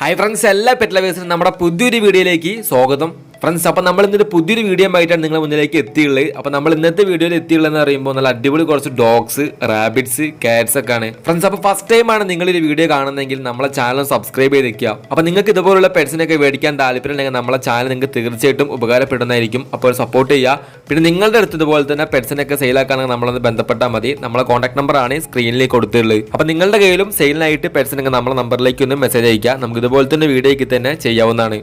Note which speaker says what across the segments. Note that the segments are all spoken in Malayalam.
Speaker 1: ഹായ് ഫ്രണ്ട്സ് എല്ലാ പെറ്റ് ലവേഴ്സിനും നമ്മുടെ പുതിയൊരു വീഡിയോയിലേക്ക് സ്വാഗതം. ഫ്രണ്ട്സ് അപ്പോൾ നമ്മൾ ഇന്നൊരു പുതിയൊരു വീഡിയോ ആയിട്ടാണ് നിങ്ങളുടെ മുന്നിലേക്ക് എത്തിയുള്ളത്. അപ്പോൾ നമ്മൾ ഇന്നത്തെ വീഡിയോയിൽ എത്തിയുള്ളതെന്ന് പറയുമ്പോൾ നല്ല അടിപൊളി കുറച്ച് ഡോഗ്സ് റാബിറ്റ്സ് കാറ്റ്സ് ഒക്കെ ആണ് ഫ്രണ്ട്സ് അപ്പോൾ ഫസ്റ്റ് ടൈമാണ് നിങ്ങൾ ഈ വീഡിയോ കാണുന്നതെങ്കിൽ നമ്മളെ ചാനൽ സബ്സ്ക്രൈബ് ചെയ്ത് വെക്കുക അപ്പോൾ നിങ്ങൾക്ക് ഇതുപോലുള്ള പെറ്റ്സിനൊക്കെ മേടിക്കാൻ താല്പര്യമുണ്ടെങ്കിൽ നമ്മളെ ചാനൽ നിങ്ങൾക്ക് തീർച്ചയായിട്ടും ഉപകാരപ്പെടുന്നതായിരിക്കും. അപ്പോൾ സപ്പോർട്ട് ചെയ്യുക. പിന്നെ നിങ്ങളുടെ അടുത്ത് ഇതുപോലെ തന്നെ പെറ്റ്സിനൊക്കെ സെയിലാക്കാണെങ്കിൽ നമ്മളൊന്ന് ബന്ധപ്പെട്ടാൽ മതി. നമ്മളെ കോൺടാക്ട് നമ്പറാണ് സ്ക്രീനിലേക്ക് കൊടുത്തിട്ടുള്ളത്. അപ്പോൾ നിങ്ങളുടെ കയ്യിലും സെയിലിനായിട്ട് പെറ്റ്സിനൊക്കെ നമ്മളെ നമ്പറിലേക്ക് ഒന്ന് മെസ്സേജ് അയക്കുക നമുക്ക് ഇതുപോലെ തന്നെ വീഡിയോയ്ക്ക് തന്നെ ചെയ്യാവുന്നതാണ്.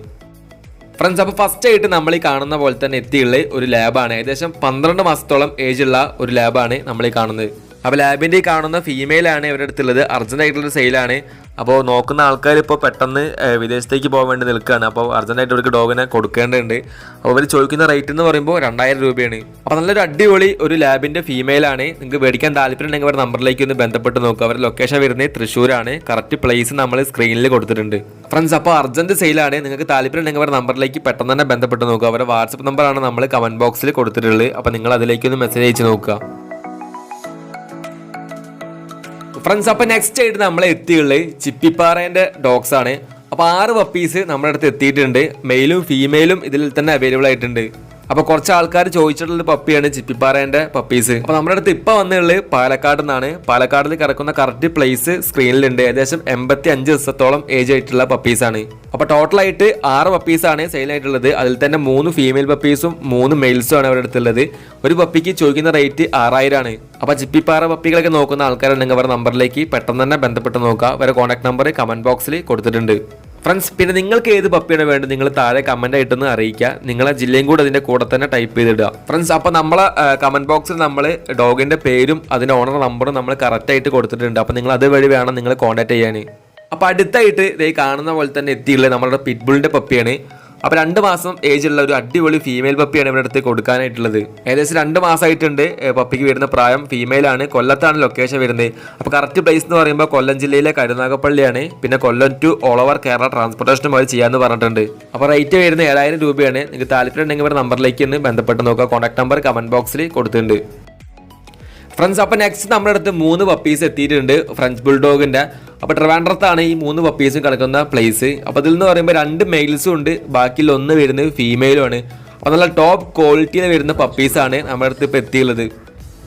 Speaker 1: ഫ്രണ്ട്സ് അപ്പോൾ ഫസ്റ്റ് ആയിട്ട് നമ്മൾ ഈ കാണുന്ന പോലെ തന്നെ എത്തിയുള്ള ഒരു ലാബാണ് ഏകദേശം പന്ത്രണ്ട് മാസത്തോളം ഉള്ള ഒരു ലാബാണ് നമ്മൾ ഈ കാണുന്നത്. അപ്പോൾ ലാബിന്റെ കാണുന്ന ഫീമെയിലാണ് ഇവരുടെ അടുത്തുള്ളത്. ആയിട്ടുള്ള സെയിലാണ് അപ്പോൾ നോക്കുന്ന ആൾക്കാർ ഇപ്പോൾ പെട്ടെന്ന് വിദേശത്തേക്ക് പോകാൻ വേണ്ടി നിൽക്കുകയാണ്. അപ്പോൾ അർജന്റായിട്ട് ഇവർക്ക് ഡോഗിനെ കൊടുക്കേണ്ടതുണ്ട്. അപ്പോൾ അവർ ചോദിക്കുന്ന റേറ്റ് എന്ന് പറയുമ്പോൾ രണ്ടായിരം രൂപയാണ്. അപ്പോൾ നല്ലൊരു അടിപൊളി ഒരു ലാബിന്റെ ഫീമെയിലാണ് നിങ്ങൾക്ക് മേടിക്കാൻ താല്പര്യം ഉണ്ടെങ്കിൽ അവരുടെ നമ്പറിലേക്ക് ഒന്ന് ബന്ധപ്പെട്ട് നോക്കുക. അവരുടെ ലൊക്കേഷൻ വരുന്നത് തൃശ്ശൂരാണ്. കറക്റ്റ് പ്ലേസ് നമ്മൾ സ്ക്രീനിൽ കൊടുത്തിട്ടുണ്ട്. ഫ്രണ്ട്സ് അപ്പോൾ അർജന്റ് സെയിലാണ് നിങ്ങൾക്ക് താല്പര്യം ഉണ്ടെങ്കിൽ അവരുടെ നമ്പറിലേക്ക് പെട്ടെന്ന് തന്നെ ബന്ധപ്പെട്ട് നോക്കുക. അവരുടെ വാട്സപ്പ് നമ്പറാണ് നമ്മൾ കമന്റ് ബോക്സിൽ കൊടുത്തിട്ടുള്ളത്. അപ്പോൾ നിങ്ങൾ അതിലേക്ക് ഒന്ന് മെസ്സേജ് അയച്ച് നോക്കുക. ഫ്രണ്ട്സ് അപ്പോൾ നെക്സ്റ്റ് ആയിട്ട് നമ്മൾ എത്തിയുള്ളത് ചിപ്പിപ്പാറേന്റെ ഡോഗ്സ് ആണ്. അപ്പോൾ ആറ് പപ്പീസ് നമ്മുടെ അടുത്ത് എത്തിയിട്ടുണ്ട്. മെയിലും ഫീമെയിലും ഇതിൽ തന്നെ അവൈലബിൾ ആയിട്ടുണ്ട്. അപ്പോൾ കുറച്ച് ആൾക്കാർ ചോദിച്ചിട്ടുള്ള പപ്പിയാണ് ചിപ്പിപ്പാറേന്റെ പപ്പീസ് അപ്പോൾ നമ്മുടെ അടുത്ത് ഇപ്പോൾ വന്നുള്ളത് പാലക്കാട് നിന്നാണ്. പാലക്കാടിൽ കിടക്കുന്ന കറക്റ്റ് പ്ലേസ് സ്ക്രീനിലുണ്ട് ഏകദേശം എൺപത്തി അഞ്ച് ദിവസത്തോളം ഏജ് ആയിട്ടുള്ള പപ്പീസാണ് അപ്പോൾ ടോട്ടലായിട്ട് ആറ് പപ്പീസാണ് സെയിൽ ആയിട്ടുള്ളത്. അതിൽ തന്നെ മൂന്ന് ഫീമെയിൽ പപ്പീസും മൂന്ന് മെയിൽസും ആണ് അവരുടെ അടുത്തുള്ളത്. ഒരു പപ്പിക്ക് ചോദിക്കുന്ന റേറ്റ് ആറായിരമാണ് അപ്പോൾ ചിപ്പിപ്പാറ പപ്പികളൊക്കെ നോക്കുന്ന ആൾക്കാരുണ്ടെങ്കിൽ അവരുടെ നമ്പറിലേക്ക് പെട്ടെന്ന് തന്നെ ബന്ധപ്പെട്ട് നോക്കുക. അവരുടെ കോൺടാക്ട് നമ്പർ കമന്റ് ബോക്സിൽ കൊടുത്തിട്ടുണ്ട്. ഫ്രണ്ട്സ് പിന്നെ നിങ്ങൾക്ക് ഏത് പപ്പിയാണ് വേണ്ടത്? നിങ്ങൾ താഴെ കമന്റ് ആയിട്ടൊന്ന് അറിയിക്കുക. നിങ്ങളെ ജില്ലയും കൂടെ അതിന്റെ കൂടെ തന്നെ ടൈപ്പ് ചെയ്തിടുക. ഫ്രണ്ട്സ് അപ്പോൾ നമ്മൾ കമന്റ് ബോക്സിൽ നമ്മൾ ഡോഗിന്റെ പേരും അതിന്റെ ഓണർ നമ്പറും നമ്മൾ കറക്റ്റായിട്ട് കൊടുത്തിട്ടുണ്ട്. അപ്പോൾ നിങ്ങൾ അതുവഴി വേണം നിങ്ങൾ കോൺടാക്ട് ചെയ്യാൻ അപ്പോൾ അടുത്തായിട്ട് ഇതേ കാണുന്ന പോലെ തന്നെ എത്തിയുള്ളത് നമ്മളുടെ പിറ്റ്ബുളിന്റെ പപ്പിയാണ്. അപ്പോൾ രണ്ട് മാസം ഏജ് ഉള്ള ഒരു അടിപൊളി ഫീമെയിൽ പപ്പിയാണ് ഇവിടെ അടുത്ത് കൊടുക്കാനായിട്ടുള്ളത്. ഏകദേശം രണ്ട് മാസമായിട്ടുണ്ട്. പപ്പിക്ക് വരുന്ന പ്രായം ഫീമെയിൽ ആണ്. കൊല്ലത്താണ് ലൊക്കേഷൻ വരുന്നത്. അപ്പോൾ കറക്റ്റ് പ്ലേസ് എന്ന് പറയുമ്പോൾ കൊല്ലം ജില്ലയിലെ കരുനാഗപ്പള്ളിയാണ്. പിന്നെ Kollam to all over Kerala ട്രാൻസ്പോർട്ടേഷനും അവർ ചെയ്യാന്ന് പറഞ്ഞിട്ടുണ്ട്. അപ്പോൾ റേറ്റ് വരുന്നത് ഏഴായിരം രൂപയാണ്. നിങ്ങൾക്ക് താല്പര്യം ഉണ്ടെങ്കിൽ ഇവരുടെ നമ്പറിലേക്ക് ഒന്ന് ബന്ധപ്പെട്ട് നോക്കുക. കോൺടാക്ട് നമ്പർ കമന്റ് ബോക്സിൽ കൊടുത്തിട്ടുണ്ട്. ഫ്രണ്ട്സ് അപ്പം നെക്സ്റ്റ് നമ്മുടെ അടുത്ത് മൂന്ന് പപ്പീസ് എത്തിയിട്ടുണ്ട് ഫ്രഞ്ച് ബുൾഡോഗിന്റെ അപ്പോൾ ട്രിവാൻഡ്രത്താണ് ഈ മൂന്ന് പപ്പീസും കിടക്കുന്ന പ്ലേസ് അപ്പോൾ ഇതിൽ നിന്ന് പറയുമ്പോൾ രണ്ട് മെയിൽസും ഉണ്ട് ബാക്കിയിൽ ഒന്ന് വരുന്നത് ഫീമെയിലും ആണ്. അപ്പോൾ നല്ല ടോപ്പ് ക്വാളിറ്റിയിൽ വരുന്ന പപ്പീസാണ് നമ്മുടെ അടുത്ത് ഇപ്പോൾ എത്തിയുള്ളത്.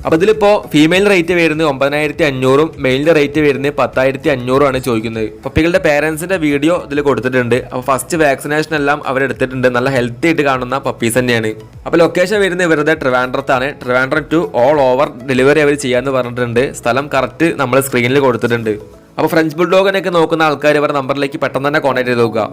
Speaker 1: അപ്പോൾ ഇതിലിപ്പോൾ ഫീമെയിൽ റേറ്റ് വരുന്നത് ഒമ്പതിനായിരത്തി അഞ്ഞൂറും മെയിലിന്റെ റേറ്റ് വരുന്നത് പത്തായിരത്തി അഞ്ഞൂറും ആണ് ചോദിക്കുന്നത്. പപ്പികളുടെ പേരൻസിന്റെ വീഡിയോ ഇതിൽ കൊടുത്തിട്ടുണ്ട്. അപ്പോൾ ഫസ്റ്റ് വാക്സിനേഷൻ എല്ലാം അവർ എടുത്തിട്ടുണ്ട്. നല്ല ഹെൽത്തി ആയിട്ട് കാണുന്ന പപ്പീസ് തന്നെയാണ്. അപ്പോൾ ലൊക്കേഷൻ വരുന്നത് ഇവരുടെ ട്രിവാൻഡ്രത്താണ്. Trivandrum to all over delivery അവർ ചെയ്യാമെന്ന് പറഞ്ഞിട്ടുണ്ട്. സ്ഥലം കറക്റ്റ് നമ്മൾ സ്ക്രീനിൽ കൊടുത്തിട്ടുണ്ട്. അപ്പോൾ ഫ്രഞ്ച് ബുൾഡോഗിനൊക്കെ നോക്കുന്ന ആൾക്കാർ ഇവരുടെ നമ്പറിലേക്ക് പെട്ടെന്ന് തന്നെ കോൺടാക്ട് ചെയ്ത് നോക്കുക.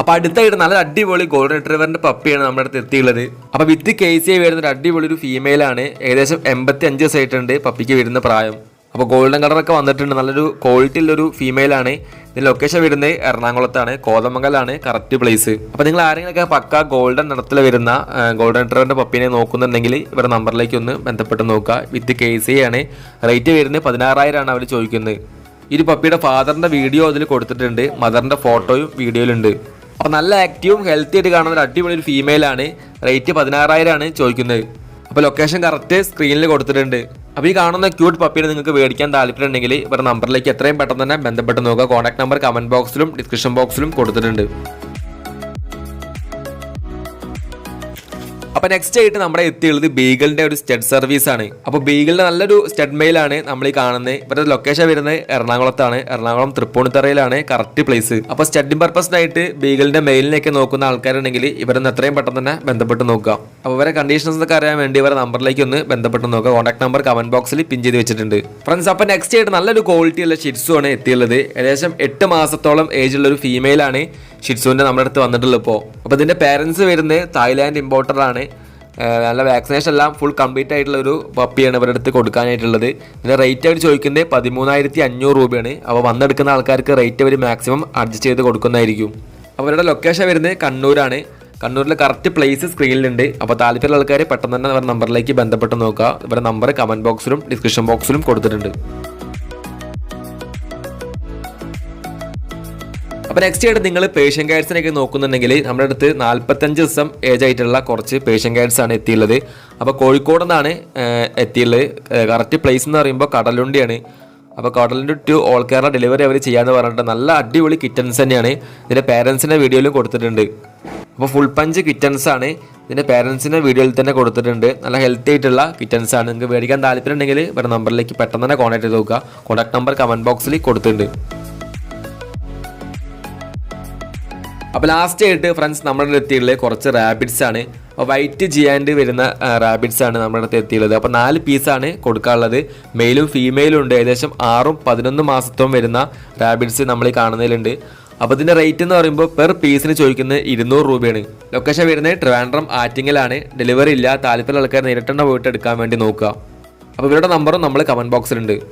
Speaker 1: അപ്പൊ അടുത്തായിട്ട് നല്ല അടിപൊളി ഗോൾഡൻ ഡ്രൈവറിന്റെ പപ്പിയാണ് നമ്മുടെ അടുത്ത് എത്തിയുള്ളത് അപ്പൊ വിത്ത് കെ സി ഐ വരുന്ന ഒരു അടിപൊളി ഒരു ഫീമെയിൽ ആണ്. ഏകദേശം എൺപത്തി അഞ്ച് ദിവസമായിട്ടുണ്ട് പപ്പിക്ക് വരുന്ന പ്രായം. അപ്പോൾ ഗോൾഡൻ കളറൊക്കെ വന്നിട്ടുണ്ട്. നല്ലൊരു ക്വാളിറ്റി ഉള്ള ഒരു ഫീമെയിൽ ആണ്. ഇതിന്റെ ലൊക്കേഷൻ വരുന്നത് എറണാകുളത്താണ്. കോതമംഗലാണ്. കറക്റ്റ് പ്ലേസ് അപ്പോൾ നിങ്ങൾ ആരെങ്കിലുമൊക്കെ പക്ക ഗോൾഡൻ നിറത്തിൽ വരുന്ന ഗോൾഡൻ ഡ്രൈവറിന്റെ പപ്പിനെ നോക്കുന്നുണ്ടെങ്കിൽ ഇവരുടെ നമ്പറിലേക്ക് ഒന്ന് ബന്ധപ്പെട്ട് നോക്കുക. വിത്ത് കെ സി ആണ്. റേറ്റ് വരുന്നത് പതിനാറായിരം ആണ് അവർ ചോദിക്കുന്നത്. ഈ പപ്പിയുടെ ഫാദറിന്റെ വീഡിയോ അതിൽ കൊടുത്തിട്ടുണ്ട്. മദറിന്റെ ഫോട്ടോയും വീഡിയോയിലുണ്ട് അപ്പോൾ നല്ല ആക്റ്റീവും ഹെൽത്തി ആയിട്ട് കാണുന്ന ഒരു അടിപൊളി ഒരു ഫീമെയിലാണ് റേറ്റ് പതിനാറായിരം ആണ് ചോദിക്കുന്നത്. അപ്പോൾ ലൊക്കേഷൻ കറക്റ്റ് സ്ക്രീനിൽ കൊടുത്തിട്ടുണ്ട്. അപ്പോൾ ഈ കാണുന്ന ക്യൂട്ട് പപ്പീനെ നിങ്ങൾക്ക് മേടിക്കാൻ താല്പര്യമുണ്ടെങ്കിൽ ഇവരുടെ നമ്പറിലേക്ക് എത്രയും പെട്ടെന്ന് തന്നെ ബന്ധപ്പെട്ട് നോക്കുക. കോൺടാക്ട് നമ്പർ കമന്റ് ബോക്സിലും ഡിസ്ക്രിപ്ഷൻ ബോക്സിലും കൊടുത്തിട്ടുണ്ട്. അപ്പൊ നെക്സ്റ്റ് ആയിട്ട് നമ്മുടെ എത്തിയുള്ളത് ബീഗലിന്റെ ഒരു സ്റ്റഡ് സർവീസ് ആണ്. അപ്പൊ ബീഗലിന്റെ നല്ലൊരു സ്റ്റഡ് മെയിലാണ് നമ്മൾ ഈ കാണുന്നത് ഇവരുടെ ലൊക്കേഷൻ വരുന്നത് എറണാകുളത്താണ്. എറണാകുളം തൃപ്പൂണിത്തറയിലാണ് കറക്റ്റ് പ്ലേസ് അപ്പൊ സ്റ്റഡിംഗ് പർപ്പസിനായിട്ട് ബീഗലിന്റെ മെയിലിനൊക്കെ നോക്കുന്ന ആൾക്കാരുണ്ടെങ്കിൽ ഇവരൊന്ന് എത്രയും പെട്ടെന്ന് തന്നെ ബന്ധപ്പെട്ട് നോക്കുക. അപ്പോൾ ഇവരെ കണ്ടീഷൻസ് ഒക്കെ അറിയാൻ വേണ്ടി ഇവരെ നമ്പറിലേക്ക് ഒന്ന് ബന്ധപ്പെട്ട് നോക്കുക. കോൺടാക്ട് നമ്പർ കമന്റ് ബോക്സിൽ പിൻ ചെയ്ത് വെച്ചിട്ടുണ്ട്. ഫ്രണ്ട്സ് അപ്പൊ നെക്സ്റ്റ് ആയിട്ട് നല്ലൊരു ക്വാളിറ്റി ഉള്ള ഷിറ്റ്സും ആണ് എത്തിയുള്ളത്. ഏകദേശം എട്ട് മാസത്തോളം ഏജ് ഉള്ള ഒരു ഫീമെയിൽ ആണ് ഷിറ്റ്സുവിന്റെ നമ്മുടെ അടുത്ത് വന്നിട്ടുള്ളത് ഇപ്പോൾ അപ്പോൾ ഇതിന്റെ പേരൻസ് വരുന്നത് തായ്ലാൻഡ് ഇമ്പോർട്ടറാണ് നല്ല വാക്സിനേഷൻ എല്ലാം ഫുൾ കംപ്ലീറ്റ് ആയിട്ടുള്ള ഒരു പപ്പിയാണ് ഇവരുടെ അടുത്ത് കൊടുക്കാനായിട്ടുള്ളത്. ഇതിന്റെ റേറ്റ് അവർ ചോദിക്കുന്നത് പതിമൂന്നായിരത്തി അഞ്ഞൂറ് രൂപയാണ്. അപ്പോൾ വന്നെടുക്കുന്ന ആൾക്കാർക്ക് റേറ്റ് അവർ മാക്സിമം അഡ്ജസ്റ്റ് ചെയ്ത് കൊടുക്കുന്നതായിരിക്കും. അപ്പോൾ ഇവരുടെ ലൊക്കേഷൻ വരുന്നത് കണ്ണൂരാണ്. കണ്ണൂരിലെ കറക്റ്റ് പ്ലേസ് സ്ക്രീനിലുണ്ട് അപ്പോൾ താല്പര്യമുള്ള ആൾക്കാർ പെട്ടെന്ന് തന്നെ അവരുടെ നമ്പറിലേക്ക് ബന്ധപ്പെട്ട് നോക്കുക. ഇവരുടെ നമ്പർ കമന്റ് ബോക്സിലും ഡിസ്ക്രിപ്ഷൻ ബോക്സിലും കൊടുത്തിട്ടുണ്ട്. അപ്പോൾ നെക്സ്റ്റ് ആയിട്ട് നിങ്ങൾ പേഷ്യൻ കാറ്റ്സിനെയൊക്കെ നോക്കുന്നുണ്ടെങ്കിൽ നമ്മുടെ അടുത്ത് നാൽപ്പത്തഞ്ച് ദിവസം ഏജ് ആയിട്ടുള്ള കുറച്ച് പേഷ്യൻ കാറ്റ്സ് ആണ് എത്തിയുള്ളത്. അപ്പോൾ കോഴിക്കോട് നിന്നാണ് എത്തിയുള്ളത്. കറക്റ്റ് പ്ലേസ് എന്ന് പറയുമ്പോൾ കടലുണ്ടിയാണ്. അപ്പോൾ കടലിന്റെ ടു ഓൾ കേരള ഡെലിവറി അവർ ചെയ്യാന്ന് പറഞ്ഞിട്ട് നല്ല അടിപൊളി കിറ്റൻസ് തന്നെയാണ്. ഇതിന്റെ പേരൻസിന്റെ വീഡിയോയിലും കൊടുത്തിട്ടുണ്ട്. അപ്പോൾ ഫുൾ പഞ്ച് കിറ്റൻസ് ആണ്. ഇതിന്റെ പേരൻസിന്റെ വീഡിയോയിൽ തന്നെ കൊടുത്തിട്ടുണ്ട്. നല്ല ഹെൽത്തി ആയിട്ടുള്ള കിറ്റൻസ് ആണ്. നിങ്ങൾക്ക് മേടിക്കാൻ താല്പര്യം ഉണ്ടെങ്കിൽ ഇവരുടെ നമ്പറിലേക്ക് പെട്ടെന്ന് തന്നെ കോൺടാക്ട് ചെയ്ത് നോക്കുക. കോൺടാക്ട് നമ്പർ കമന്റ് ബോക്സിൽ കൊടുത്തിട്ടുണ്ട്. അപ്പോൾ ലാസ്റ്റ് ആയിട്ട് ഫ്രണ്ട്സ് നമ്മുടെ അടുത്ത് കുറച്ച് റാബിറ്റ്സ് ആണ്. അപ്പോൾ വൈറ്റ് ചെയ്യാണ്ട് വരുന്ന റാബിറ്റ്സ് ആണ് നമ്മുടെ അടുത്ത് എത്തിയുള്ളത് അപ്പോൾ നാല് പീസാണ് കൊടുക്കാനുള്ളത്. മെയിലും ഫീമെയിലും ഉണ്ട്. ഏകദേശം ആറും പതിനൊന്ന് മാസത്തും വരുന്ന റാബിറ്റ്സ് നമ്മൾ കാണുന്നതിലുണ്ട്. അപ്പോൾ ഇതിന്റെ റേറ്റ് എന്ന് പറയുമ്പോൾ പെർ പീസിന് ചോദിക്കുന്നത് ഇരുന്നൂറ് രൂപയാണ്. ലൊക്കേഷൻ വരുന്നത് ട്രിവാൻഡ്രം ആറ്റിങ്ങലാണ്. ഡെലിവറി ഇല്ല. താല്പര്യമുള്ള ആൾക്കാർ നേരിട്ടെണ്ണ പോയിട്ട് എടുക്കാൻ വേണ്ടി നോക്കുക. അപ്പോൾ ഇവരുടെ നമ്പറും നമ്മൾ കമന്റ് ബോക്സിലുണ്ട്